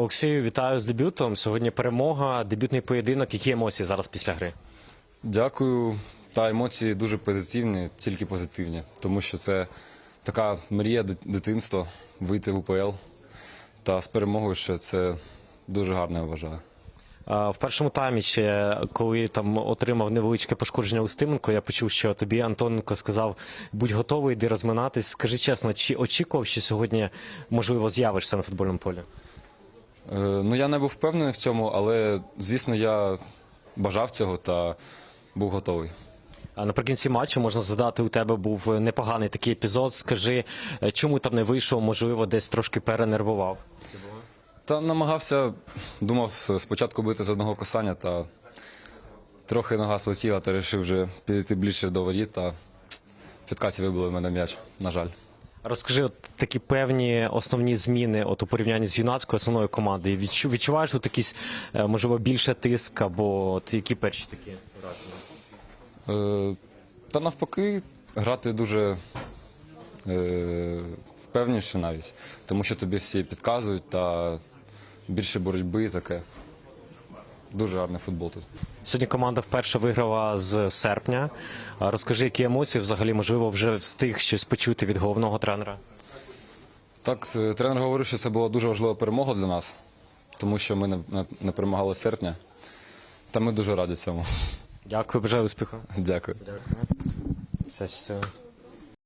Олексію, вітаю з дебютом. Сьогодні перемога, дебютний поєдинок. Які емоції зараз після гри? Дякую. Та емоції дуже позитивні, тільки позитивні, тому що це така мрія дитинства вийти в УПЛ. Та з перемогою ще це дуже гарно, я вважаю. В першому таймі ще, коли там отримав невеличке пошкодження Устименко, я почув, що тобі Антоненко сказав, будь готовий, йди розминатись. Скажи чесно, чи очікував, що сьогодні можливо з'явишся на футбольному полі? Е, ну, я не був впевнений в цьому, але, звісно, я бажав цього та був готовий. А Наприкінці матчу можна згадати, у тебе був непоганий такий епізод. Скажи, е, чому там не вийшов, можливо, десь трошки перенервував. Та намагався, думав спочатку бити з одного касання, та трохи нога слетіла, та вирішив вже підійти ближче до воріт, та в підкаті вибили в мене м'яч, на жаль. Розкажи от такі певні основні зміни от у порівнянні з юнацькою основною командою. Відчу, відчуваєш тут якийсь, е, можливо, більше тиск, або от які перші такі враження? Е, Та навпаки, грати дуже е, впевніше навіть, тому що тобі всі підказують та більше боротьби таке. Дуже гарний футбол тут. Сьогодні команда вперше виграла з серпня. Розкажи, які емоції взагалі можливо вже встиг щось почути від головного тренера. Так, е, тренер говорив, що це була дуже важлива перемога для нас, тому що ми не, не, не перемагали з серпня. Та ми дуже раді цьому. Дякую, бажаю успіху. Дякую. Все, все.